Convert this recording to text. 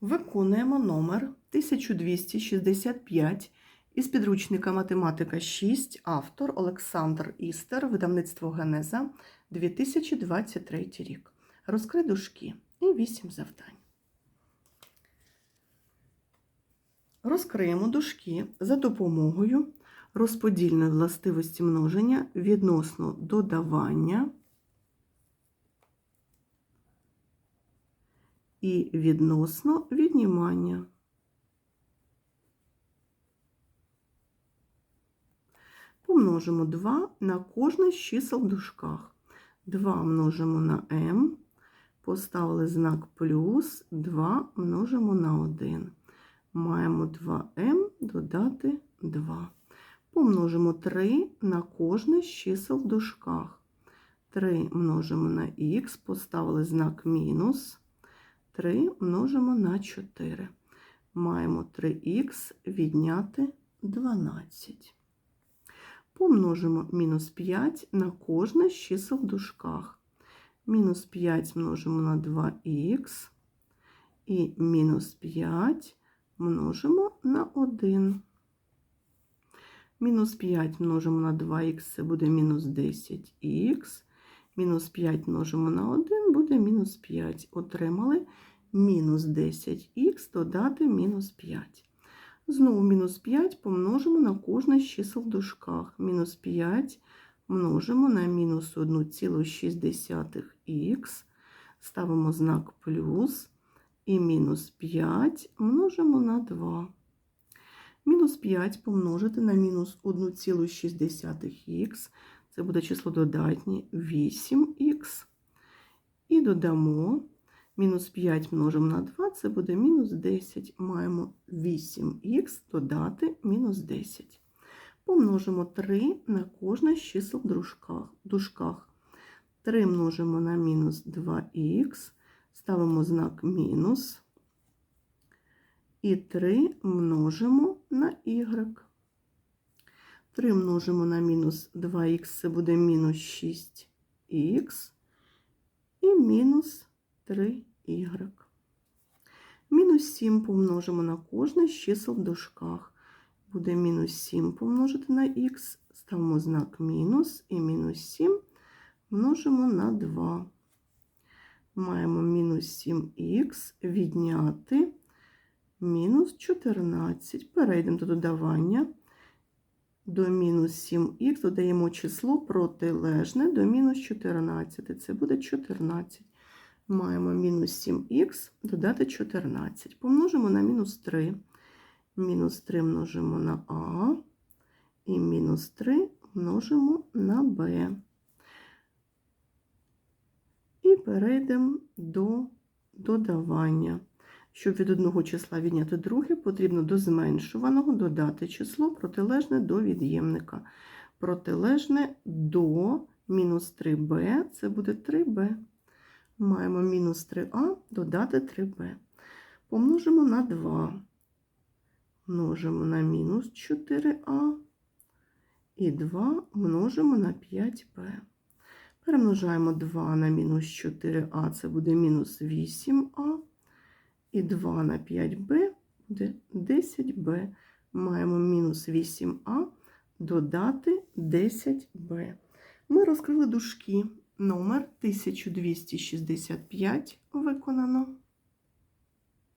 Виконуємо номер 1265 із підручника Математика 6, автор Олександр Істер, видавництво Генеза, 2023 рік. Розкрий дужки і 8 завдань. Розкриємо дужки за допомогою розподільної властивості множення відносно додавання і відносно віднімання. Помножимо 2 на кожне з чисел в дужках. 2 множимо на m, поставили знак плюс, 2 множимо на 1. Маємо 2m додати 2. Помножимо 3 на кожне з чисел в дужках. 3 множимо на х, поставили знак мінус. 3 множимо на 4. Маємо 3х відняти 12. Помножимо мінус 5 на кожне з чисел в дужках. Мінус 5 множимо на 2х і мінус 5 множимо на 1. Мінус 5 множимо на 2х, це буде мінус 10х. Мінус 5 множимо на 1, буде мінус 5. Отримали мінус 10х додати мінус 5. Знову мінус 5 помножимо на кожне з чисел в дужках. Мінус 5 множимо на мінус 1,6х, ставимо знак плюс, і мінус 5 множимо на 2. Мінус 5 помножити на мінус 1,6х, це буде число додатнє 8х. І додамо мінус 5 множимо на 2, це буде мінус 10. Маємо 8х додати мінус 10. Помножимо 3 на кожне з чисел дужках. 3 множимо на мінус 2х, ставимо знак мінус. І 3 множимо на y. 3 множимо на мінус 2х, це буде мінус 6х. І мінус 3y. Мінус 7 помножимо на кожне з чисел в дужках. Буде мінус 7 помножити на х, ставимо знак мінус, і мінус 7 множимо на 2. Маємо мінус 7х відняти мінус 14. Перейдемо до додавання. До мінус 7х додаємо число протилежне до мінус 14. Це буде 14. Маємо мінус 7х додати 14. Помножимо на мінус 3. Мінус 3 множимо на А. І мінус 3 множимо на Б. І перейдемо до додавання. Щоб від одного числа відняти друге, потрібно до зменшуваного додати число протилежне до від'ємника. Протилежне до мінус 3b це буде 3b. Маємо мінус 3а додати 3b. Помножимо на 2. Множимо на мінус 4а. І 2 множимо на 5b. Перемножаємо 2 на мінус 4а, це буде мінус 8а. І 2 на 5b буде 10b. Маємо мінус 8а додати 10b. Ми розкрили дужки. Номер 1265 виконано.